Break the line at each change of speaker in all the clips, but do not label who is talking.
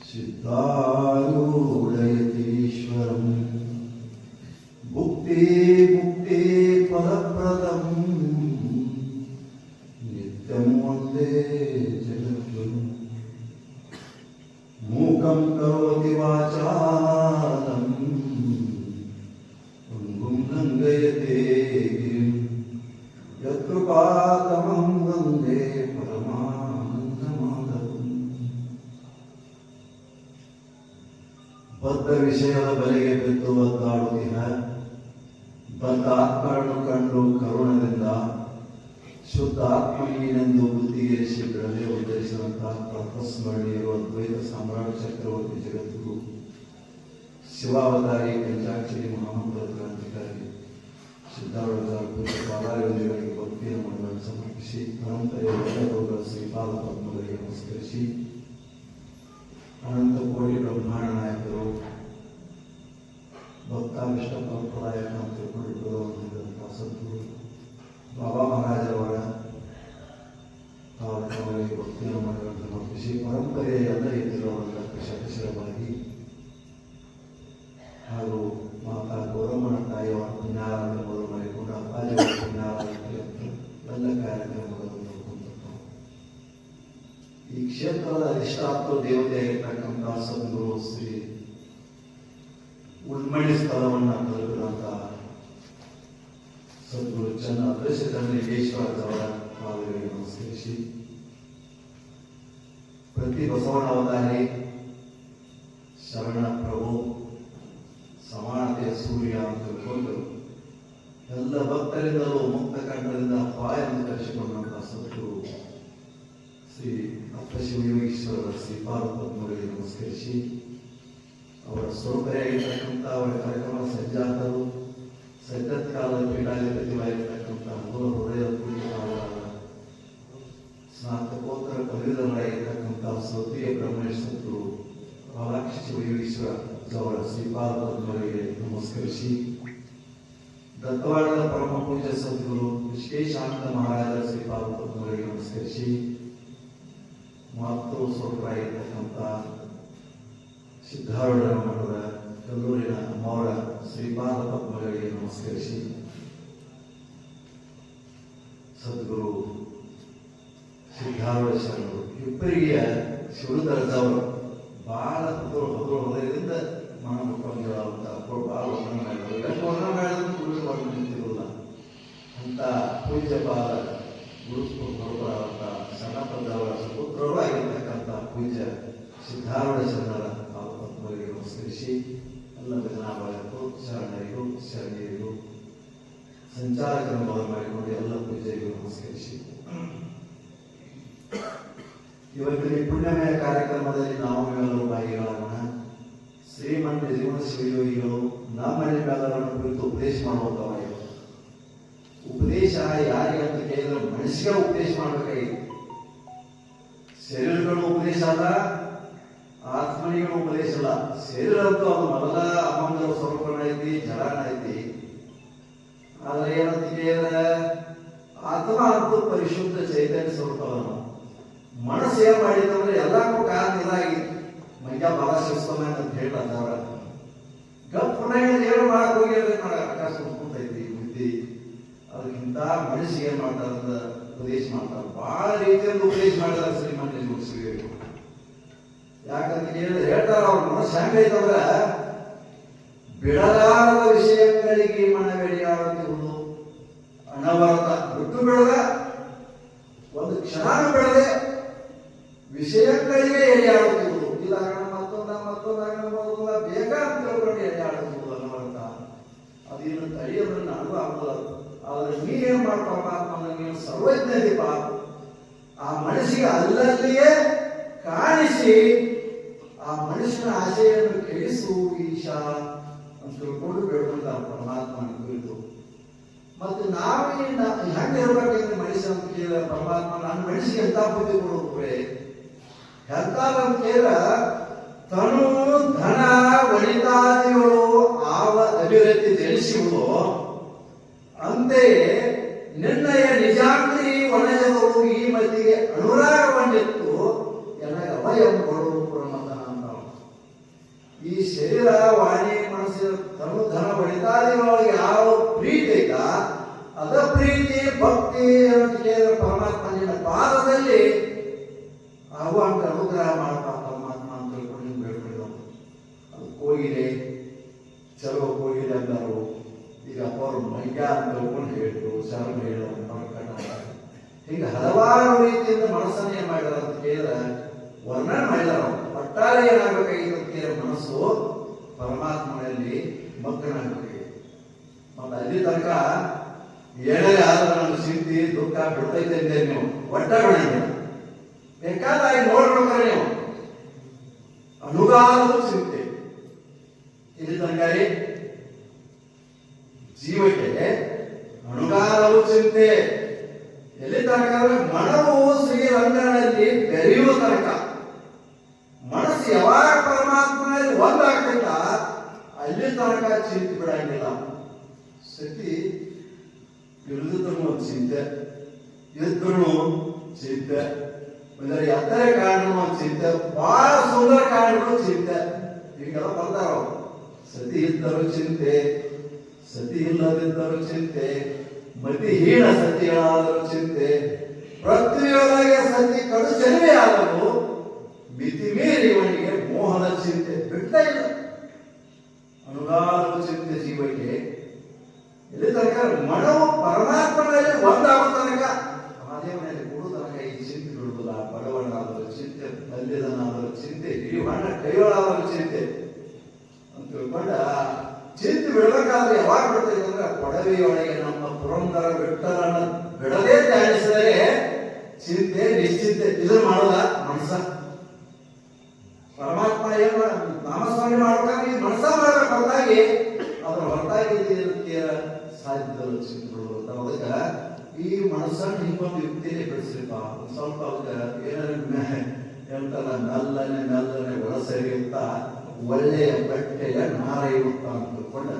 Chitta ಬದ್ಧ ವಿಷಯದ ಬಲೆಗೆ ಬಿದ್ದು ಒದ್ದಾಡುತ್ತಿನ ಬದ್ಧ ಆತ್ಮಗಳನ್ನು ಕಂಡು ಕರುಣದಿಂದ ಶುದ್ಧ ಆತ್ಮೀನೆಂದು ಬುದ್ಧಿಗಿರಿಸಿ ಬಿಡದೆ ಉದ್ಧರಿಸಿದಂತಹ ತಪಸ್ಮರಣಿಯರು ಅದ್ವೈತ ಸಾಮ್ರಾಟ ಚಕ್ರವರ್ತಿ ಜಗದ್ಗುರು ಶಿವಾವತಾರಿ ಪಂಚಾಕ್ಷರಿ ಮಹಾಮಂತ್ರ ಕ್ರಾಂತಿಕಾರಿ ಸಿದ್ಧಾರೂಢ ಪೂಜೆ ಪಾದಾರಿಗಳಿಗೆ ಭಕ್ತಿಯ ಮನವನ್ನು ಸಮರ್ಪಿಸಿ ಅನಂತರ ಶ್ರೀಪಾದ ಪದ್ಮಗಳಿಗೆ ನಮಸ್ಕರಿಸಿ. ಅನಂತ ಕೋಟಿ ಬ್ರಹ್ಮಾಂಡ ನಾಯಕರು ಭಕ್ತಾವಿಷ್ಟ ಪರಪರಾಯಕ ಅಂತ ತಿಳ್ಕೊಂಡಿದ್ದು ಹೊಂದಿದಂಥ ಸದ್ಗುರು ಬಾಬಾ ಮಹಾರಾಜರವರ ಅವರ ಅವರಿಗೆ ಭಕ್ತಿಯ ಮನಗಳನ್ನು ಸಮರ್ಪಿಸಿ ಪರಂಪರೆಯ ಎಲ್ಲ ಎತ್ತಿರುವವರ ಶತಶಿರವಾಗಿ ಹಾಗೂ ಮಾತಾ ಗೌರಮ್ಮನ ತಾಯಿಯವರ ಪುಣ್ಯಾರಾಧನೆ ಮೊದಲು ಮಾಡಿಕೊಂಡು ಅಪ್ಪಾಜಿಯವರ ಪುಣ್ಯಾರಾಧನೆ ಎಲ್ಲ ಕಾರ್ಯಕ್ರಮಗಳನ್ನು ನೋಡ್ಕೊಂಡ್ಬರ್ತಾವೆ ಈ ಕ್ಷೇತ್ರದ ಅಧಿಷ್ಠಾತ್ವ ಸದ್ಗುರು ಶ್ರೀ ಉಳ್ಮಣಿ ಸ್ಥಳವನ್ನು ತಲುಪಿದಂಥ ಸದ್ಗುರು ಚನ್ನ ಅದೃಶ್ಯ ಚಂದ್ರಿಕೇಶ್ವರದವರ ಪಾದಗಳಿಗೆ ನಮಸ್ಕರಿಸಿ ಪ್ರತಿ ಬಸವಣ್ಣ ಅವತಾರಿ ಶರಣ, ಪ್ರಭು, ಸಮಾನತೆಯ ಸೂರ್ಯ ಅಂತ ತಿಳ್ಕೊಂಡು ಎಲ್ಲ ಭಕ್ತರಿಂದಲೂ ಮುಕ್ತ ಕಂಡದಿಂದ ಪಾಯನ್ನು ಕರೆಸಿಕೊಂಡಂತಹ ಸದ್ಗುರು ಶ್ರೀ ಅಪ್ಪ ಶಿವಯೋಗೀಶ್ವರರ ಶ್ರೀಪಾದ ಪದ್ಮಗಳಿಗೆ ನಮಸ್ಕರಿಸಿ ಅವರ ಸ್ವರೂಪರಾಗಿರ್ತಕ್ಕಂಥ ಅವರ ಕಾರ್ಯಕ್ರಮ ಸಂಜಾತರು ಸದ್ಯತ್ಕಾಲದ ಪೀಠಾಧಿಪತಿಯಾಗಿರ್ತಕ್ಕಂಥ ಮೂಲ ಹೃದಯ ಪೂಜಿತರಾದ ಸ್ನಾತಕೋತ್ತರ ಪದವೀಧರರಾಗಿರ್ತಕ್ಕಂಥ ಸ್ವರ್ಗೀಯ ಬ್ರಹ್ಮೇಶ್ವರರು ಬಾಲಾಕ್ಷ ಶಿವಯೋಗೀಶ್ವರ ಅವರ ಶ್ರೀಪಾದ ಪದ್ಮಗಳಿಗೆ ನಮಸ್ಕರಿಸಿ ದತ್ತವಾಡದ ಪರಮ ಪೂಜ್ಯ ಸದ್ಗುರು ವಿಶ್ವೇಶಾನಂದ ಮಹಾರಾಜರ ಶ್ರೀಪಾದ ಪದ್ಮಗಳಿಗೆ ನಮಸ್ಕರಿಸಿ ಮಾತೃ ಸ್ವರೂಪರಾಗಿರ್ತಕ್ಕಂಥ ಸಿದ್ಧಾರೂಢ ಮಠದ ಕಲ್ಲೂರಿನ ಅಮ್ಮವರ ಶ್ರೀಪಾದ ಪದ್ಮಗಳಿಗೆ ನಮಸ್ಕರಿಸಿ. ಸದ್ಗುರು ಸಿದ್ಧಾರೂಢ ಶರಣರು, ಇಬ್ಬರಿಗೆ ಶಿವದರ್ಜವರು ಬಹಳ ಹಗುರು ಹಗುರು ಹೃದಯದಿಂದ ಮನ ಮುಖಂಡರಾದಂಥ ಅವರು ಬಹಳ ವರ್ಣನೆ ಮಾಡಿದರು ವರ್ಣನೆ ಮಾಡಿದ್ರು ಗುರು ಅಂತ ಪೂಜ್ಯಪಾದ ಗುರು ಸಿದ್ಧಾರೂಢ ಶರಣರ ಅವರಿಗೆ ನಮಸ್ಕರಿಸಿ ಎಲ್ಲ ಜನಾಭಾಗಕ್ಕೂ ಶರಣರಿಗೂ, ಶರಣಿಯರಿಗೂ, ಸಂಚಾರ ಮೊದಲು ಮಾಡಿಕೊಂಡು ಎಲ್ಲ ಪೂಜೆಗೂ ನಮಸ್ಕರಿಸಿ. ಇವತ್ತಿನ ಪುಣ್ಯಮಯ ಕಾರ್ಯಕ್ರಮದಲ್ಲಿ ನಾವು ಎಲ್ಲರೂ ಭಾಗಿಗಳಾಗೋಣ. ಶ್ರೀಮಂತ ಜೀವನ ಶ್ರೀಯೋಗಿಗಳು ನಮ್ಮನೆ ಎಲ್ಲರನ್ನು ಕುರಿತು ಉಪದೇಶ ಮಾಡುವಂತವಾಗಿ ಉಪದೇಶ ಯಾರಿಗೆ ಅಂತ ಕೇಳಿದ್ರೆ ಮನುಷ್ಯ ಉಪದೇಶ ಮಾಡಬೇಕಾಗಿತ್ತು ಶರೀರಗಳು ಉಪದೇಶ ಅಲ್ಲ ಆತ್ಮನಿಗೂ ಉಪದೇಶ ಇಲ್ಲ. ಅಂತೂ ಅದು ಮೊದಲ ಅಮಂಗಲ ಸ್ವರೂಪನ ಐತಿ ಜಡನ ಐತಿ. ಆದ್ರೆ ಏನಂತ ಕೇಳಿದ್ರೆ ಆತ್ಮ ಅಂತೂ ಪರಿಶುದ್ಧ ಚೈತನ್ಯ ಸ್ವರೂಪ ಮನಸ್ಸು ಏನ್ ಮಾಡಿದಂದ್ರೆ ಎಲ್ಲಕ್ಕೂ ಕಾರಣ ಇದಾಗಿ. ಮೈಯ ಬಲ ಶಿಸ್ತಮ ಅಂತ ಹೇಳ್ತಾರೆ ಅವರ ಗಪ್ಪನಾಗ ಏನು ಮಾಡಕ್ ಹೋಗಿ ಆಕಾಶ ಕುಂತೈತಿ ಬುದ್ಧಿ. ಅದಕ್ಕಿಂತ ಮನಸ್ಸಿಗೆ ಏನ್ ಮಾಡ್ತಾರ ಉಪದೇಶ ಮಾಡ್ತಾರೆ. ಬಹಳ ರೀತಿಯಿಂದ ಉಪದೇಶ ಮಾಡಿದಾರೆ ಶ್ರೀಮಂತ ಯಾಕಂತ ಕೇಳಿದ್ರೆ ಹೇಳ್ತಾರ ಅವ್ರ ಮನಸ್ಸು ಹೆಂಗೈತಂದ್ರ ಬಿಡಲಾರದ ವಿಷಯಗಳಿಗೆ ಮನವೆಡಿಯಾಡುತ್ತಿರುವುದು ಅನವರತ ಬಿಟ್ಟು ಬೆಳೆದ ಒಂದು ಕ್ಷಣ ಬಿಡದೆ ವಿಷಯಗಳಿಗೆ ಎಡೆಯಾಡುತ್ತಿರುವುದು ಇದಾಗಣ ಮತ್ತೊಂದ, ಮತ್ತೊಂದಾಗಣ ಮತ್ತೊಂದ ಅಂತ ತಿಳ್ಕೊಂಡು ಎಡೆಯಾಡುತ್ತಿರುವುದು ಅನವರತ. ಅದೇನು ತಡೆಯೋದ್ರೆ ಅನುಭವ ಆಗುಲ್ಲ ಆದ್ರೆ ನೀನೇನ್ ಮಾಡ್ಪಾಪ ನನಗೆ ಸರ್ವಜ್ಞ ಆ ಮನಸ್ಸಿಗೆ ಅಲ್ಲಲ್ಲಿಯೇ ಕಾಣಿಸಿ ಆ ಮನುಷ್ಯನ ಆಶೆಯನ್ನು ಕೆಡಿಸು ಈಶಾ ಅಂತ ತಿಳ್ಕೊಂಡು ಬೇಡ ಪರಮಾತ್ಮನ ಕುರಿತು. ಮತ್ತೆ ನಾವೇ ಹೆಂಗೆ ಇರ್ಬೇಕಂದ್ರೆ ಮನುಷ್ಯ ಅಂತ ಕೇಳ ಪರಮಾತ್ಮ, ನಾನು ಮನುಷ್ಯ ಎಂತ ಬುದ್ಧಿ ಕೊಡುತ್ತೆ ಎಂತ ಅಂತ ಕೇಳಿದ್ರ, ತನು ಧನ ವನಿತಾದಿಗಳು ಆವ ಅಭಿವೃದ್ಧಿ ತಿಳಿಸುವುದು ಅಂತೆಯೇ ನಿರ್ಣಯ ನಿಜಾಂತಿ ಒಣಜಗಳು ಈ ಈ ಶರೀರ ವಾಣಿ ಮನಸ್ಸು ತನು ಧನ ಬಳಿತಾದಿನೊಳಗೆ ಯಾವ ಪ್ರೀತಿ ಇಲ್ಲ, ಅದ ಪ್ರೀತಿ, ಭಕ್ತಿ ಅಂತ ಕೇಳಿದ್ರೆ ಪರಮಾತ್ಮನ ಪಾದದಲ್ಲಿ ಆಗುವಂತ ಅನುಗ್ರಹ ಮಾಡಪ್ಪ ಪರಮಾತ್ಮ ಅಂತ ತಿಳ್ಕೊಂಡು ಬೇಡ್ಕೊಳ್ಳೋ ಅದು ಕೋಗಿಲೆ ಚಲೋ ಕೋಗಿಲೆ ಅಂದರು. ಈಗ ಅವರು ಮೈಯ ಅಂತ ತಿಳ್ಕೊಂಡು ಹೇಳಿದ್ರು ಶರಣ ಹೇಳೋರು ಕನ್ನಡ ಹೀಗೆ ಹಲವಾರು ರೀತಿಯಿಂದ ಮನಸ್ಸನ್ನೇ ಮಾಡಿದಾರೆ ಅಂತ ಕೇಳಿದ್ರೆ ವರ್ಣನೆ ಮಾಡಿದಾರ ಒಟ್ಟಾರೆ ಏನಾಗಬೇಕಾಗಿರುತ್ತೆ ಮನಸ್ಸು ಪರಮಾತ್ಮನಲ್ಲಿ ಮಗ್ನಾಗಬೇಕಾಗಿತ್ತು ಮತ್ತೆ ಅಲ್ಲಿ ತನಕ ಏಳೇ ಆದ್ರೆ ನನ್ನ ಸಿದ್ಧಿ ದುಃಖ ಬಿಡ್ತೈತೆ ಅಂದೆ ನೀವು ಒಟ್ಟ ಬೇಕಾದಾಗಿ ನೋಡ್ಬೇಕಾದ್ರೆ ನೀವು ಅನುಗಾಲವು ಚಿಂತೆ ಇಲ್ಲಿ ತನಕ ಜೀವಕ್ಕೆ ಅನುಗಾಲವೂ ಚಿಂತೆ ಎಲ್ಲಿ ತನಕ ಅಂದ್ರೆ ಮನವು ಶ್ರೀರಂಗನಲ್ಲಿ ಬೆರೆಯುವ ತನಕ ಮನಸ್ಸು ಯಾವಾಗ ಪರಮಾತ್ಮನಲ್ಲಿ ಒಂದಾಗ್ತೈತ ಅಲ್ಲಿ ತನಕ ಚಿಂತೆ ಬಿಡಂಗಿಲ್ಲ ಸತಿ ಇಳಿದ್ರು ಒಂದು ಚಿಂತೆ ಇದ್ರು ಚಿಂತೆ ಅಂದ್ರೆ ಎತ್ತರ ಕಾರಣ ಚಿಂತೆ ಬಹಳ ಸುಂದರ ಕಾರಣಗಳು ಚಿಂತೆ ಹೀಗೆಲ್ಲ ಬರ್ತಾರ ಸತಿ ಇದ್ದರು ಚಿಂತೆ, ಸತಿ ಇಲ್ಲದಿದ್ದರು ಚಿಂತೆ, ಮತಿಹೀನ ಸತಿಗಳಾದರೂ ಚಿಂತೆ, ಪ್ರತಿಯೊಳಗೆ ಸತಿ ಕಡು ಚೆಲುವೆ ಆದರೂ ಮಿತಿ ಮೀರಿ ಇವನಿಗೆ ಮೋಹದ ಚಿಂತೆ ಬಿಡ್ತಾ ಇಲ್ಲ. ಅನುಗಾರ ಚಿಂತೆ ಜೀವಕ್ಕೆ. ಎಲ್ಲಿ ತನಕ ಮನವು ಪರಮಾತ್ಮನಲ್ಲಿ ಒಂದಾಗೋ ತನಕ ಮಹಾದೇವನಲ್ಲಿ ಕೂಡು ತನಕ ಈ ಚಿಂತೆ ಬಿಡುವುದಿಲ್ಲ ಬಡವನಾದರೂ ಚಿಂತೆ ಬಲ್ಯದನಾದರೂ ಚಿಂತೆ ಕೈಯೊಳಾದರೂ ಚಿಂತೆ ಅಂತ ತಿಳ್ಕೊಂಡ, ಚಿಂತೆ ಬಿಡಬೇಕಾದ್ರೆ ಯಾವಾಗ ಬಿಡ್ತೇವೆ ಅಂದ್ರೆ ಕೊಡವೆಯೊಳಗೆ ನಮ್ಮ ಪುರಂದರ ಬಿಟ್ಟರನ್ನ ಬಿಡದೇ ಧ್ಯಾನಿಸಿದರೆ ಚಿಂತೆ, ನಿಶ್ಚಿಂತೆ ಇದನ್ನ ಮಾಡಲ್ಲ ಮನಸ್ಸ. ಪರಮಾತ್ಮ ಏನು ನಾಮಸ್ವಾಮಿ ಮಾಡ್ಬೇಕಾದ್ರೆ ಈ ಮನಸ್ಸ ಮಾಡ್ಬೇಕು ಹೊರತಾಗಿ ಅದ್ರ ಹೊರತಾಗಿ ಸಾಧ್ಯದಲ್ಲ ಚಿಂತೆಗಳು ಅದಕ್ಕೆ ಈ ಮನಸ್ಸನ್ನು ಹಿಂಗೊಂದು ಯುಕ್ತಿಯಲ್ಲಿ ಬಿಡಿಸ್ರಿಪ್ಪ. ಒಂದ್ ಸ್ವಲ್ಪ ಅದಕ್ಕೆ ಏನಾರ ಹೇಳ್ತಾರ ನಲ್ಲನೆ ನಲ್ಲನೆ ಅಂತ ಒಳ್ಳೆಯ ಬಟ್ಟೆಯ ನಾರೆಯುತ್ತ ಅಂತ ತಿಳ್ಕೊಂಡ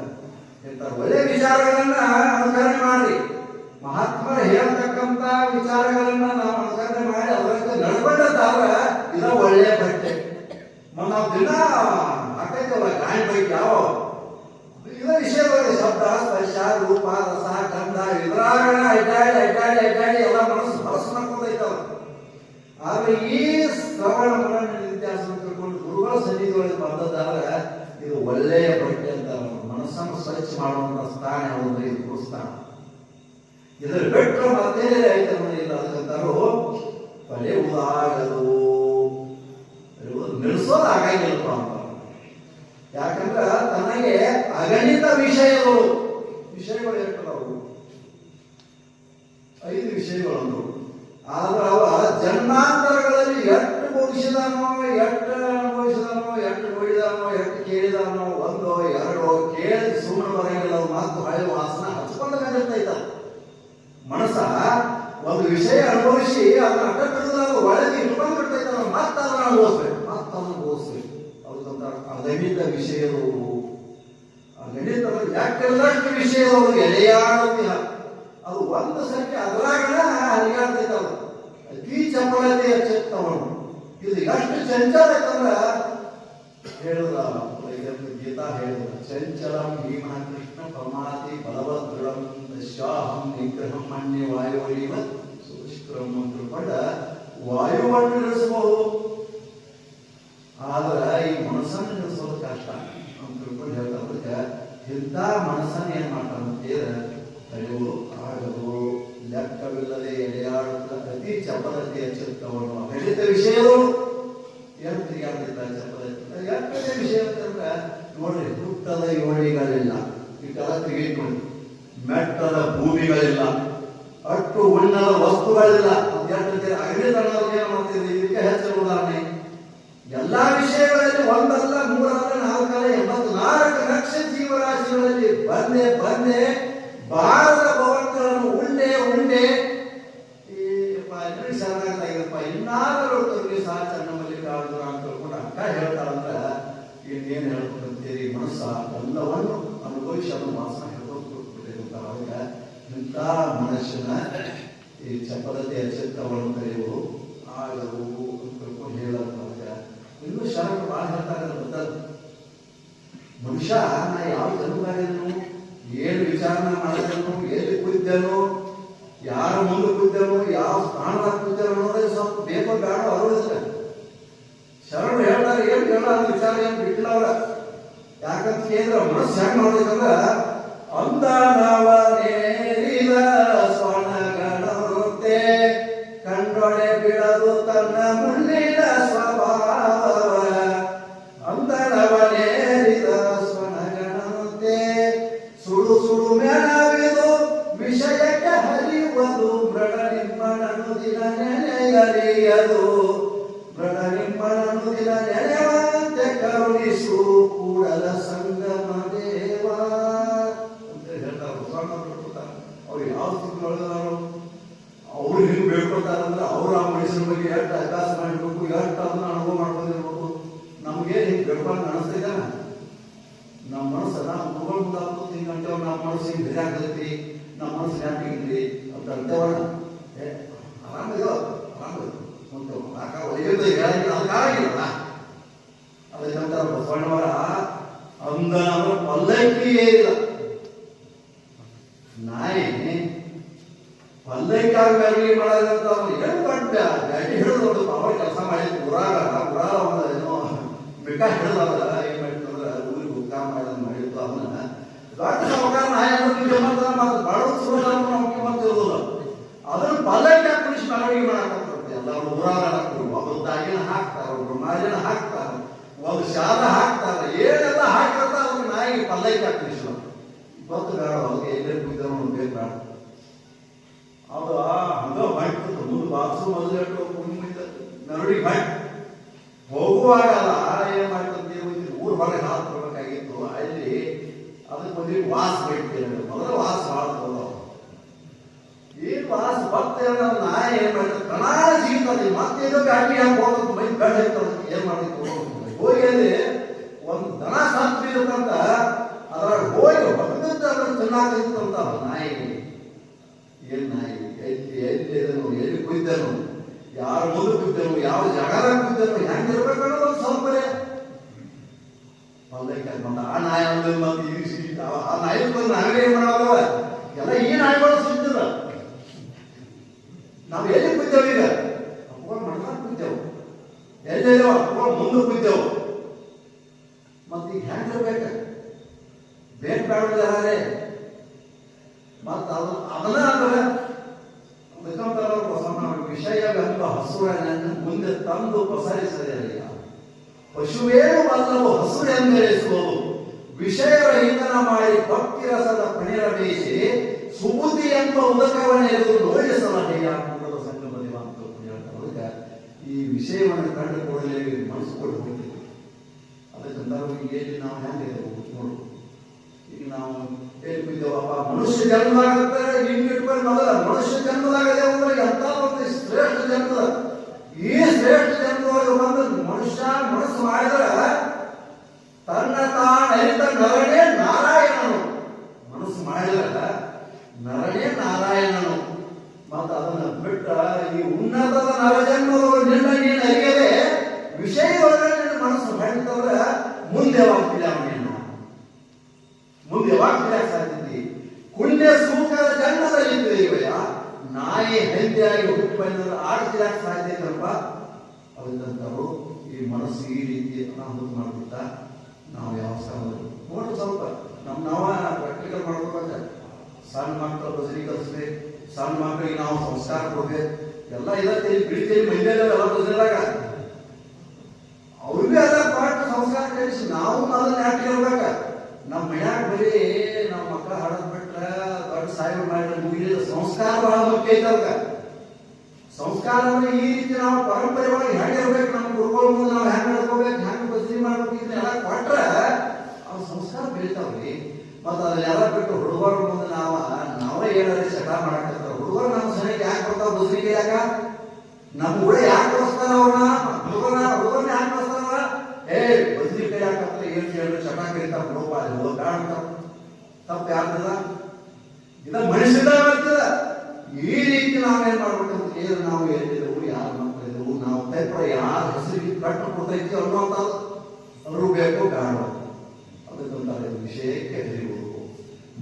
ಹೇಳ್ತಾರೆ ಒಳ್ಳೆಯ ವಿಚಾರಗಳನ್ನ ಅನುಸರಣೆ ಮಾಡಿ. ಮಹಾತ್ಮರು ಹೇಳ್ತಕ್ಕಂತ ವಿಚಾರಗಳನ್ನ ನಾವು ಅನುಸರಣೆ ಮಾಡಿ ಅದರಂತೆ ನಡ್ಕೊಂಡದ್ದಾದ್ರೆ ಇದ ಒಳ್ಳೆಯ ಬಟ್ಟೆ ಮೊನ್ನ ನಾವು ದಿನ ಹಾಕೈತಲ್ಲ ಗಾಯ ಬೈಕ್ ಯಾವ ಇದ ವಿಷಯದಲ್ಲಿ ಶಬ್ದ ಸ್ಪರ್ಶ ರೂಪ ರಸ ಗಂಧ ಇದ್ರಾಗಣ ಅಡ್ಡಾಡಿ ಅಡ್ಡಾಡಿ ಅಡ್ಡಾಡಿ ಎಲ್ಲ ಮನಸ್ಸು ಹೊಲಸು ಮಾಡ್ಕೊಂಡೈತವ ಆದ್ರೆ ಈ ಶ್ರವಣ ಮರಣ ನಿತ್ಯಾಸನ ತಿಳ್ಕೊಂಡು ಗುರುಗಳ ಸನ್ನಿಧಿಯೊಳಗೆ ಬಂದದ್ದಾದ್ರೆ ಇದು ಒಳ್ಳೆಯ ಬಟ್ಟೆ ಅಂತ ಮನಸ್ಸನ್ನು ಸ್ವಚ್ಛ ಮಾಡುವಂತ ಸ್ಥಾನ ಯಾವುದು ಇದು ಗುರುಸ್ಥಾನ ಇದರ ಬಿಟ್ಟು ಮತ್ತೇನೇ ಐತಮ್ಮ ಇಲ್ಲ ಅದಕ್ಕಂತಾರು ಪಡೆಯುವುದಾಗದು ಉದಾಗದು ಆಗಂಗಿಲ್ಲಪ್ಪ ಅಂತ ಯಾಕಂದ್ರೆ ತನಗೆ ಅಗಣಿತ ವಿಷಯಗಳು ಇರ್ತದವು ಐದು ವಿಷಯಗಳು ಆದ್ರೆ ಅವ ಜನ್ಮಾಂತರಗಳಲ್ಲಿ ಎಷ್ಟು ಭೋಗಿಸಿದಾನೋ ಎಷ್ಟು ಅನುಭವಿಸಿದಾನೋ ಎಷ್ಟು ನೋಡಿದಾನೋ ಎಷ್ಟು ಕೇಳಿದಾನೋ ಒಂದೋ ಎರಡೋ ಕೇಳಿ ಸುಮ್ಮನೆ ಬರಂಗಿಲ್ಲ ಅವು ಮಾತು ಹಳೆ ವಾಸನ ಹಚ್ಕೊಂಡ ಬಂದಿರ್ತೈತ ಮನಸ್ಸ ಒಂದು ವಿಷಯ ಅನುಭವಿಸಿ ಅದನ್ನ ಅಡ್ಡ ಬಿಡದ ಒಳಗೆ ಇಟ್ಕೊಂಡು ಬಿಡ್ತೈತ ಮತ್ತೆ ಅದನ್ನ ಅನುಭವಿಸ್ಬೇಕು ಮತ್ತೆ ಅದನ್ನ ಅನುಭವಿಸ್ಬೇಕು ಅದಕ್ಕಂತ ಅಗಣಿತ ವಿಷಯಗಳು ಅಗಣಿತ ಯಾಕೆಲ್ಲಷ್ಟು ವಿಷಯಗಳು ಎಲೆಯಾಡುತ್ತಿಲ್ಲ ಅದು ಒಂದು ಸಂಖ್ಯೆ ಅದರಾಗಣ ಹರಿಗಾಡ್ತೈತ ಅದು ಅತಿ ಚಪಲತೆಯ ಚಿತ್ತವನು ಇದು ಎಷ್ಟು ಚಂಚಲ ಐತಂದ್ರ ಹೇಳುದ ಇದನ್ನು ಗೀತಾ ಹೇಳುದ, ಚಂಚಲಂ ಭೀಮ ಕೃಷ್ಣ ಪ್ರಮಾತಿ ಬಲವದ್ ದೃಢಂ ದಶಾಹಂ ನಿಗ್ರಹಂ ಮನ್ಯ ವಾಯುವಳಿವ ಸುಷ್ಕರಂ ಅಂತ ವಾಯುವನ್ನು ನಿಲ್ಲಿಸಬಹುದು ಆದ್ರ ಈ ಮನಸ್ಸನ್ನು ನಿಲ್ಲಿಸೋದು ಕಷ್ಟ. ಅಂತ ತಿಳ್ಕೊಂಡು ಹೇಳ್ತಾ ಅದಕ್ಕೆ ಇಂಥ ಮನಸ್ಸನ್ನು ಏನ್ ಮಾಡ್ತಾರೆ ತಡೆಯುವುದು ಆಗದು ಲೆಕ್ಕವಿಲ್ಲದೆ ಎಡೆಯಾಡುತ್ತ ಅತಿ ಚಪಲತೆ ಚಿತ್ತವನ್ನು ಹೇಳಿದ ವಿಷಯಗಳು ಏನು ತಿರುಗಾಡ್ತಿದ್ದ ಚಪಲತೆ ಯಾಕೆ ವಿಷಯ ಅಂತಂದ್ರೆ ನೋಡ್ರಿ, ಹುಟ್ಟದ ಯೋಳಿಗಳಿಲ್ಲ ಇದೆಲ್ಲ ತೆಗೆದುಕೊಂಡು ಮೆಟ್ಟದ ಭೂಮಿಗಳಿಲ್ಲ ಅಟ್ಟು ಉಣ್ಣದ ವಸ್ತುಗಳಿಲ್ಲ. ಅಗಣಿತ ಅನ್ನೋದು ಏನು ಮಾಡ್ತಿದ್ರಿ ಇದಕ್ಕೆ ಹೆಚ್ಚಿನ ಉದಾಹರಣೆ. ಎಲ್ಲಾ ವಿಷಯಗಳಲ್ಲಿ ಒಂದಲ್ಲ, ಮೂರಲ್ಲ, ನಾಲ್ಕಲ್ಲ ಎಂಬತ್ತು ನಾಲ್ಕು ಲಕ್ಷ ಜೀವರಾಶಿಗಳಲ್ಲಿ ಬಂದೆ ಬಂದೆ ಭಾರತ ಭಗವಂತನನ್ನು ಉಂಡೆ ಉಂಡೆ. ಈ ಶರಣಾಗಪ್ಪ ಇನ್ನಾದರೂ ತೊರಿಗೆ ಸಹ ಚನ್ನ ಮಲ್ಲಿಕಾರ್ಜುನ ಅಂತ ತಿಳ್ಕೊಂಡು ಅಕ್ಕ ಹೇಳ್ತಾಳಂದ್ರ ಇನ್ನೇನು ಹೇಳ್ಕೊಂಡಂತೀರಿ ಮನಸ್ಸ ಎಲ್ಲವನ್ನು ಅನುಭವಿಸಿ ಅದನ್ನು ವಾಸನ ಅಂತ ಅವಾಗ ಇಂಥ ಮನಸ್ಸಿನ ಈ ಚಪಲತೆಯ ಚಿತ್ತವನ್ನು ಕರೆಯುವುದು ಆಗದು ಅಂತ ತಿಳ್ಕೊಂಡು ಹೇಳೋದು ಅದಕ್ಕೆ ಇನ್ನು ಶರಣ ಭಾಳ ಹೇಳ್ತಾರೆ ಗೊತ್ತಲ್ಲ ಮನುಷ್ಯ ನಾ ಯಾವ ಜನ್ಮದಾಗಿದ್ದನು ವಿಚಾರಣೆ ಮಾಡಿದನು ಎಲ್ಲಿ ಕುದ್ದನು ಯಾರ ಮುಂದೆ ಕುದ್ದನು ಯಾವ ಸ್ಥಾನದಾಗ ಕುದ್ದನು ಅನ್ನೋದೇ ಸ್ವಲ್ಪ ಬೇಕೋ ಬೇಡ ಅರಿವಿಲ್ಲ ಶರಣರು ಹೇಳ್ತಾರೆ ಏನ್ ಹೇಳ ವಿಚಾರ ಏನ್ ಬಿಟ್ಟಿಲ್ಲ ಅವ್ರ ಯಾಕಂತ ಕೇಳಿದ್ರೆ ಮನಸ್ಸು ಹೆಂಗ್ ಅಂತ ಅಂದನವನೇರಿದ ಹಿಂಗ್ ಬೇಡ್ಕೊಂಡು ಅನಿಸ್ತಿದ್ದಾನ ನಮ್ಮ ಮನಸ್ಸು ನಾವು ಗುರುಗಳ ಮುಂದೆ ಕೂತು ಹಿಂಗೆ ಅಂತೇವ್ ನಮ್ಮ ಮನಸ್ಸು ಹಿಂಗೆ ಬೇರೆ ಆಗ್ತೈತಿ ನಮ್ಮ ಮನಸ್ಸು ಯಾಕಿದ್ರಿ ಅಂತ ಅಂತೇವಣ ಏ ಆರಾಮಿದೋ ಆರಾಮಿದೆ ಮುಂದೆ ಆಕ ಒಯ್ಯೋದು ಹೇಳಂಗಿಲ್ಲ ಅದು ಕಾರಂಗಿಲ್ಲ ಅದಕ್ಕಂತ ಬಸವಣ್ಣವರ ಅಂದ ಅಂದ್ರೆ ಪಲ್ಲಕ್ಕಿಯೇ ಇಲ್ಲ ನಾಯಿ ಪಲ್ಲಕ್ಕಾಗಿ ಮೆರವಣಿಗೆ ಮಾಡೋದಂತ ಅವ್ನು ಏನು ಮಾಡ್ದ ಗಾಡಿ ಹಿಡಿದು ಒಂದು ಪಾವ ಕೆಲಸ ಮಾಡಿದ್ದು ಊರಾಗ ಊರಾಗ ಒಂದು ಏನೋ ಹಿಡಿದವಲ್ಲ ಏನ್ ಮಾಡಿರ್ತಂದ್ರೆ ಊರಿಗೆ ಮಾಡಿದ್ದು ಅವನ ದೊಡ್ಡ ಸಾವುಕಾರ ನಾಯಿ ಅನ್ನೋದು ಇರೋದಿಲ್ಲ ಅದನ್ನ ಬಲಕ್ಕೆ ಕುಣಿಸಿ ಮೆರವಣಿಗೆ ಮಾಡಕ್ಕೆ ಎಲ್ಲರೂ ಊರಾಗ ಹಾಕ್ತಾರೆ ಒಬ್ಬರು ಒಬ್ರು ಮಾರಿನ ಹಾಕ್ತಾರೆ ಒಂದು ಶಾಲ ಹಾಕ್ತಾರ ಏನೆಲ್ಲ ಹಾಕಿರ್ತಾರೆ ಅವ್ರ ನಾಯಿಗೆ ಪಲ್ಲಕ್ಕಿ ಹಾಕಿ ಇವತ್ತು ಬೇಡ ಅವ್ರಿಗೆ ಎಲ್ಲೇ ಬೇಡ ಅದು ಹಂಗ ಮಾಡ್ತಿತ್ತು ಮುಂದೆ ಬಾಕ್ಸು ಮೊದಲು ಮೆರವಣಿಗೆ ಹೋಗುವಾಗ ಊರ್ ಹೊರಗೆ ಹಾಲು ತರಬೇಕಾಗಿತ್ತು ಅಲ್ಲಿ ಅದಕ್ಕೆ ಒಂದು ವಾಸ ಬೇಕು ಮೊದಲು ವಾಸ ಮಾಡ್ತದ ಏನ್ ವಾಸ ಬರ್ತೇವೆ ನಾಯಿ ಏನ್ ಮಾಡಿದ್ರು? ಕಣಾಳ ಸಿಗ್ತದೆ ಮತ್ತೆ ಇದಕ್ಕೆ ಅಡ್ಡಿ ಹಾಕಿ ಹೋಗೋದು ಮೈ ಬೇಡ ಏನ್ ಮಾಡಿತ್ತು ಹೋಗಿ ಅಲ್ಲಿ ಒಂದು ದನ ಸಾಕ್ತಿರುತ್ತಂತ ಅದ್ರಾಗ ಹೋಗಿ ಹೊರಗಿದ್ದ ಅದನ್ನ ತಿನ್ನಾಕಿತ್ತಂತ ನಾಯಿ. ಏನ್ ನಾಯಿ? ಎಲ್ಲಿ ಎಲ್ಲಿ ಇದನ್ನು ಎಲ್ಲಿ ಕುಯ್ದನು? ಯಾರ ಮುಂದೆ ಕುಯ್ದನು? ಯಾವ ಜಾಗದಾಗ ಕುಯ್ದನು? ಹೆಂಗಿರ್ಬೇಕು ಅನ್ನೋದು ಒಂದು ಆ ನಾಯಿ ಆ ಬಂದು ಎಲ್ಲ ಈ ನಾಯಿಗಳು ಸುತ್ತಿಲ್ಲ ನಾವು ಎಲ್ಲಿ ಕುಯ್ತೇವೆ ಈಗ ಅಪ್ಪ ಮಾಡ್ಕೊಂಡು ಕುಯ್ತೇವು ಎಲ್ಲೆಲ್ಲೋ ಅಪ್ಪ ಮುಂದೆ ಕುಯ್ತೇವು ಮತ್ತೆ ಈಗ ಹೆಂಗಿರ್ಬೇಕ ಬೇಡ ಬೇಡದಾರೆ ಮತ್ತು ಅದು ಅದನ್ನ ಅಂದ್ರೆ ಅದಕ್ಕಂತಾರ ಬಸವಣ್ಣ ವಿಷಯವೆಂಬ ಹಸುರನನ್ನು ಮುಂದೆ ತಂದು ಪಸರಿಸಲಿಲ್ಲ ಪಶುವೇನು ಬಲ್ಲವು ಹಸುರೆಂದೆನಿಸುವುದು ವಿಷಯರಹಿತನ ಮಾಡಿ ಭಕ್ತಿ ರಸದ ಪಣಿರ ಬೇಯಿಸಿ ಸುಬುದ್ಧಿ ಎಂಬ ಉದಕವನ್ನೆರೆದು ನೋಡಿಸಲಹೆಯ ಕುಂಡಲ ಸಂಗಮದಿ ಅಂತ ಹೇಳ್ತಾರೆ ಅದಕ್ಕೆ ಈ ವಿಷಯವನ್ನು ಕಂಡು ಕೂಡಲೇ ಮನಸ್ಸು ಕೊಟ್ಟು ಹೋಗ್ತೀವಿ ಎಲ್ಲಿ ನಾವು ಹೆಂಗೆ ನೋಡು. ಈಗ ನಾವು ಹೇಳ್ಬಿದ್ದೇವಪ್ಪ ಮನುಷ್ಯ ಜನ್ಮದಾಗತ್ತೆ ಹಿಂಗ್ ಇಟ್ಕೊಂಡು ಮೊದಲ ಮನುಷ್ಯ ಜನ್ಮದಾಗದೆ ಅಂದ್ರೆ ಎಂತ ಒಂದು ಶ್ರೇಷ್ಠ ಜನ್ಮದ. ಈ ಶ್ರೇಷ್ಠ ಜನ್ಮದೊಳಗೆ ಬಂದು ಮನುಷ್ಯ ಮನಸ್ಸು ಮಾಡಿದ್ರೆ ತನ್ನ ತಾನರಿತ ನರನೇ ನಾರಾಯಣನು ಮನಸ್ಸು ಮಾಡಿದ್ರೆ ನರನೇ ನಾರಾಯಣನು ಮತ್ತು ಅದನ್ನ ಬಿಟ್ಟ ಈ ಉನ್ನತದ ನರಜನ್ಮದೊಳಗೆ ನಿನ್ನ ನೀನು ಅರಿಯದೆ ವಿಷಯದೊಳಗೆ ನಿನ್ನ ಮನಸ್ಸು ಮಾಡಿದವ್ರ ಮುಂದೆ ಹೋಗ್ತಿಲ್ಲ ಅವನೇನು ಮುಂದೆ ಯಾವಾಗ ಕುಳ್ಳೆ ಸುಮುಖದ ಜನ್ಮದಲ್ಲಿ ಇದ್ದೀವಯ್ಯ ನಾಯಿ ಹೆಂದಿಯಾಗಿ ಹುಟ್ಟು ಆಡ್ತಿರಾಕ್ ಆಡ್ತಿರಾಕ ಇಲ್ಲಪ್ಪ ಅವರು ಈ ಮನಸ್ಸು ಈ ರೀತಿ ಅನಾಹುತ ಮಾಡ್ಬಿಟ್ಟ ನಾವು ಯಾವ ಸ್ಥಾನದಲ್ಲಿ ನೋಡ್ರಿ ಸ್ವಲ್ಪ. ನಮ್ಮ ನಾವ ಪ್ರಾಕ್ಟಿಕಲ್ ಮಾಡ್ಬೇಕಂದ್ರೆ ಸಣ್ಣ ಮಕ್ಕಳ ಬಸರಿ ಕಲಿಸ್ಬೇಕು ಸಣ್ಣ ಮಕ್ಕಳಿಗೆ ನಾವು ಸಂಸ್ಕಾರ ಕೊಡ್ಬೇಕು ಎಲ್ಲ ಇಲ್ಲ ಇಲ್ಲಿ ಬಿಡ್ತೇವೆ ಮಹಿಳೆಯಲ್ಲ ಎಲ್ಲ ಬಸರಿದಾಗ ಅವ್ರಿಗೆ ಎಲ್ಲ ಪಾಠ ಸಂಸ್ಕಾರ ಕಲಿಸಿ. ನಾವು ಅದನ್ನ ಯಾಕೆ ಹೇಳ್ಬೇಕ ನಮ್ಮ ಮನ್ಯಾಗ ಬರೀ ನಮ್ಮ ಮಕ್ಕಳ ಹಾಡೋದ್ ಬಿಟ್ರ ದೊಡ್ಡ ಸಾಯಿಬ ಮಾಡಿದ್ರೆ ಮುಗಿದ ಸಂಸ್ಕಾರ ಬಹಳ ಮುಖ್ಯ ಐತಲ್ಕ ಸಂಸ್ಕಾರ ಅಂದ್ರೆ ಈ ರೀತಿ ನಾವು ಪರಂಪರೆ ಒಳಗೆ ಹೆಂಗೆ ಇರ್ಬೇಕು? ನಮ್ಮ ಗುರುಗಳ ಮುಂದೆ ನಾವು ಹೆಂಗ್ ನಡ್ಕೋಬೇಕು? ಹೆಂಗ್ ಬಸರಿ ಮಾಡ್ಬೇಕು? ಇದನ್ನೆಲ್ಲ ಕೊಟ್ರ ಅವ್ ಸಂಸ್ಕಾರ ಬೆಳಿತಾವ್ರಿ. ಮತ್ತ ಅದನ್ನೆಲ್ಲ ಬಿಟ್ಟು ಹುಡುಗರ ಮುಂದೆ ನಾವ, ನಾವೇ ಏನಾದ್ರೆ ಚಟ ಮಾಡಕ್ಕ ಹುಡುಗರು ನಮ್ಮ ಸನಿಗೆ ಯಾಕೆ ಕೊಡ್ತಾವ? ಬಸರಿಗೆ ಯಾಕ ನಮ್ಮ ಕೂಡ ಯಾಕೆ ಕಳಿಸ್ತಾರ ಅವ್ರನ್ನ ಹುಡುಗರ ಹುಡುಗರನ್ನ ಯಾಕೆ ಕಳಿಸ್ತಾರ ಏ ಬದ್ರಿ ಕೈ ಏನ್ ಕೇಳಿದ್ರೆ ಚಟ ಕರಿತಾರ ಬಿಡಪ್ಪ ಅದು ಅಂತ ತಪ್ಪು ಯಾರ್ದದ ಇದ ಮನುಷ್ಯದ ಬರ್ತದ ಈ ರೀತಿ ನಾವೇನ್ ಮಾಡ್ಬೇಕು ಏನು ನಾವು ಎಲ್ಲಿದ್ದೆವು ಯಾರು ಮಕ್ಕಳಿದ್ದೆವು ನಾವು ಪೇಪರ್ ಯಾರ ಹೆಸರಿಗೆ ಕಟ್ಟು ಕೊಡ್ತೈತಿ ಅನ್ನೋಂಥದ್ದು ಅವರು ಬೇಕು ಬೇಡ ಅದಕ್ಕಂತಾರೆ ವಿಷಯಕ್ಕೆ ಹರಿಯುವುದು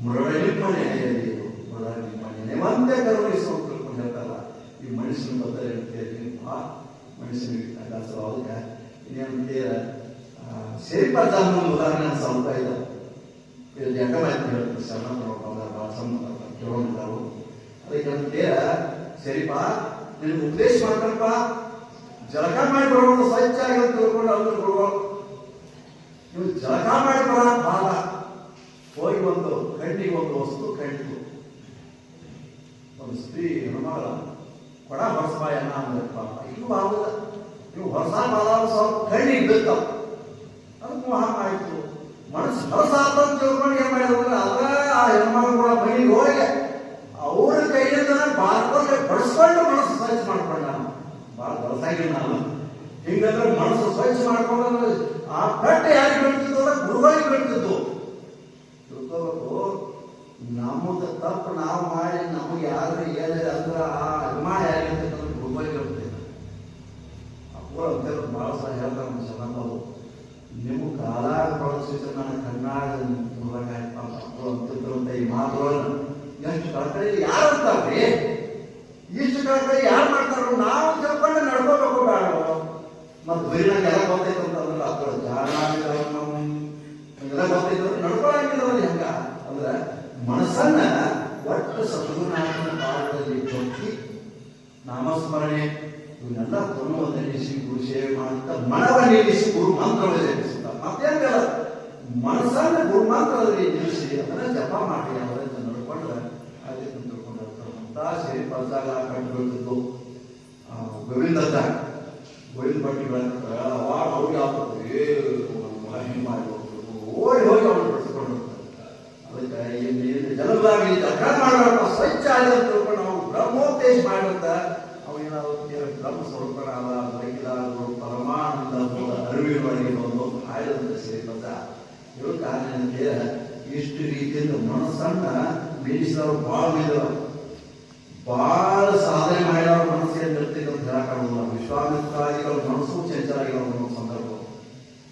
ಮರಳಿಪ್ಪಣೆ ಇದು ಮರಳಿಪ್ಪಣೆ ಒಂದೇ ಕರುಣಿಸುವ ತಿಳ್ಕೊಂಡು ಹೇಳ್ತಾರಲ್ಲ. ಈ ಮನುಷ್ಯನ ಬದ್ಧ ಹೇಳ್ತೀರಿ ಮನುಷ್ಯನಿಗೆ ದಾಸರು ಅದಕ್ಕೆ ಇನ್ನೇನಂತೀರ ಸೇರಿಪ ಜಾಮ ಉದಾಹರಣೆ ಸ್ವಲ್ಪ ಇದೆ. ಇಲ್ಲಿ ಯಾಕಮಾಯ್ತು ಹೇಳ್ತಾರೆ ಶರಣ ಭಾಳ ಸಂಬಂಧ ಕೇಳೋಣಿದ್ದಾರು ಅದಕ್ಕೆ ಅಂತೀರ ಸರಿಪ, ನಿನಗೆ ಉಪದೇಶ ಮಾಡ್ಕಪ್ಪ ಜಳಕ ಮಾಡಿ ಬರೋದು ಸ್ವಚ್ಛ ಆಗಿ ತಿಳ್ಕೊಂಡು ಅವ್ರು ಕೊಡುವ ನೀವು ಜಲಕ ಮಾಡಿ ಬರ ಭಾಗ ಹೋಗಿ ಒಂದು ಕಣ್ಣಿಗೆ ಒಂದು ವಸ್ತು ಕಣ್ಣಿತು ಒಂದು ಸ್ತ್ರೀ ಹೆಣ್ಮಗಳ ಕೊಡ ಹೊರಸ ಎನ್ನ ಅಂದ್ರಪ್ಪ. ಇಲ್ಲೂ ಆಗುದ ನೀವು ಹೊರಸ ಬಾಲ ಸ್ವಲ್ಪ ಕಣ್ಣಿಗೆ ಬಿದ್ದಾವ ಆಯ್ತು ಮನಸ್ಸು ಹೊರಸ ಅಂತ ತಿಳ್ಕೊಂಡು ಮಾಡಿದ್ರೆ ಅದ ಆ ಹೆಣ್ಮಗಳ ಮನೆಗೆ ಹೋಗಿ ಅವ್ರ ಕೈಯಿಂದ ಭಾರತದಲ್ಲಿ ಬಡಿಸ್ಕೊಂಡು ಮನಸ್ಸು ಸ್ವಚ್ಛ ಮಾಡ್ಕೊಂಡ ಬಲಸಾಗಿ ನಾನು. ಹಿಂಗಂದ್ರೆ ಮನಸ್ಸು ಸ್ವಚ್ಛ ಮಾಡ್ಕೊಂಡ್ರೆ ಆ ಪೆಟ್ಟು ಯಾರಿಗೆ ಬೀಳ್ತಿದ್ದು ಅಂದ್ರೆ ಗುರುಗಳಿಗೆ ಬೀಳ್ತಿದ್ದು ತಿಳ್ಕೋಬೇಕು ನಮ್ಮದು ತಪ್ಪು ನಾವು ಮಾಡಿ ನಮಗೆ ಯಾರು ಏನಿದೆ ಅಂದ್ರೆ ಆ ಅಭಿಮಾನ ಯಾರಿಗಿರ್ತಕ್ಕಂಥ ಗುರುಗಳಿಗೆ ಇರ್ತದೆ ಅಪ್ಪು ಅಂತ ಭಾಳ ಸಹ ಹೇಳ್ತಾರೆ ನಮ್ಮ ಚೆನ್ನಾಗಿ ನಿಮ್ಮ ಕಾಲಾಗ ಬಳಸಿದ್ರೆ ನನ್ನ ಕಣ್ಣಾಗ ಅಪ್ಪು ಅಂತಿದ್ರಂತ ಈ ಮಾತುಗಳನ್ನ ಎಷ್ಟು ಕಳಕಳಿ ಯಾರು ಅಂತಾರ್ರಿ ಇಷ್ಟು ಕಳಕಳಿ ಯಾರು ಮಾಡ್ತಾರೋ ನಾವು ತಿಳ್ಕೊಂಡು ನಡ್ಕೋಬೇಕು ಬೇಡ ಮತ್ತೆ ಬರೀನಾಗ ಎಲ್ಲ ಗೊತ್ತೈತೆ ಅಂತಂದ್ರೆ ಅದ್ರ ಜಾಣ ಎಲ್ಲ ಗೊತ್ತೈತೆ ನಡ್ಕೊಳಂಗಿಲ್ಲ ಹೆಂಗ ಅಂದ್ರೆ ಮನಸ್ಸನ್ನ ಒಟ್ಟು ಸದ್ಗುರುನಾಥನ ಪಾದದಲ್ಲಿ ತೊಕ್ಕಿ ನಾಮಸ್ಮರಣೆ ಇವನ್ನೆಲ್ಲ ತನುವನ್ನು ನಿಲ್ಲಿಸಿ ಗುರು ಸೇವೆ ಮಾಡುತ್ತಾ ಮನವ ನಿಲ್ಲಿಸಿ ಗುರು ಮಂತ್ರವನ್ನು ಜಪಿಸುತ್ತ ಮತ್ತೇನಿಲ್ಲ ಮನಸ್ಸನ್ನ ಗುರು ಮಂತ್ರದಲ್ಲಿ ನಿಲ್ಲಿಸಿ, ಅದನ್ನ ಜಪ ಮಾಡಿ ಅವರನ್ನು ನಡ್ಕೊಂಡ್ರೆ ತಿಳ್ಕೊಂಡು ಅಂತ ಸೇರಿ ಗೋವಿಂದ ಕಂಡುಬಿಡ್ತಿದ್ದು ಗೋವಿಂದತ್ತ ಗೋವಿಂದ ಭಟ್ಟಿ ಬೆಳಗ್ತಾರೆ ಅವಾಗ ಹೋಗ್ತಾರೆ. ಸ್ವಚ್ಛ ಆಗಿ ಅಂತ ತಿಳ್ಕೊಂಡು ನಾವು ಬ್ರಹ್ಮೋಪದೇಶ ಮಾಡಿರ್ತ ಅವು ಏನಾದ್ರು ಬ್ರಹ್ಮ ಸ್ವರೂಪನಾದ ಏನಂದ್ರೆ ಇಷ್ಟು ರೀತಿಯಿಂದ ಮನಸ್ಸನ್ನ ಮೀರಿಸಿದವರು ಭಾಳ ಇದ್ದವರು ಬಹಳ ಸಾಧನೆ ಮಾಡಿದವ್ರ ಮನಸ್ಸು ಏನಿರ್ತೈತೆ ಅಂತ ಹೇಳಕ್ಕಾಗಲ್ಲ ವಿಶ್ವಾಮಿತ್ರಾದಿಗಳ ಮನಸ್ಸು ಚಂಚಲ ಒಂದು ಸಂದರ್ಭ.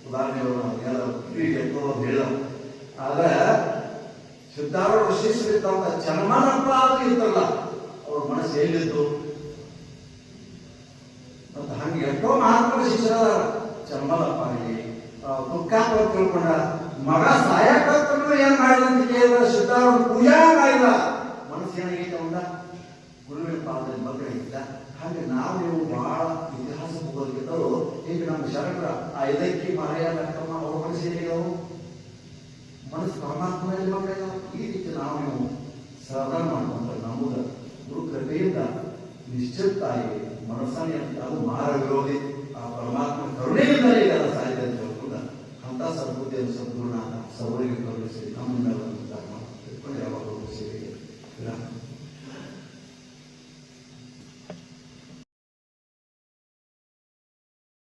ಉದಾಹರಣೆ ನಾವು ಹೇಳ ಆದ್ರೆ ಸಿದ್ಧಾರೂಢ ಶಿಷ್ಯರಿದ್ದಂತ ಚನ್ಮನಪ್ಪ ಅದು ಇರ್ತಲ್ಲ ಅವ್ರ ಮನಸ್ಸು ಎಲ್ಲಿದ್ದು ಮತ್ತೆ ಹಂಗೆ ಎಷ್ಟೋ ಮಹಾತ್ಮರ ಶಿಷ್ಯರ ಇಲ್ಲಿ ತುಕ್ಕಾಪ ತಿಳ್ಕೊಂಡ ಮಗ ಸಾಯಕತ್ತನು ಏನ್ ಮಾಡಿದ ಅಂತ ಕೇಳಿದ್ರೆ ಸಿದ್ಧಾರೂಢ ಪೂಜಾ ಮಾಡಿದ ಮನಸ್ಸು ಏನಾಗೈತೆ ಅವಂದ ಗುರುವಿನ ಪಾದದಲ್ಲಿ ಮಕ್ಕಳಿಲ್ಲ ಹಾಗೆ ನಾವು ನೀವು ಬಹಳ ಇತಿಹಾಸ ಹೋಗೋದಕ್ಕಿಂತಲೂ ಈಗ ನಮ್ಮ ಶರಣರ ಆ ಇದಕ್ಕೆ ಮಾರಯ್ಯ ಲಕ್ಕಮ್ಮ ಅವ್ರ ಮನಸ್ಸು ಏನಿದವು ಮನಸ್ಸು ಪರಮಾತ್ಮನಲ್ಲಿ ಮಕ್ಕಳಿದಾವ ಈ ರೀತಿ ನಾವು ನೀವು ಸಾಧನ ಮಾಡ್ಕೊಂಡ್ರೆ ನಮಗೆ ಗುರು ಕೃಪೆಯಿಂದ ನಿಶ್ಚಿತಾಗಿ ಮನಸ್ಸನ್ನೇ ಅದು ಮಾರ ವಿರೋಧಿ ಆ ಪರಮಾತ್ಮ sabores que establece, estamos en la.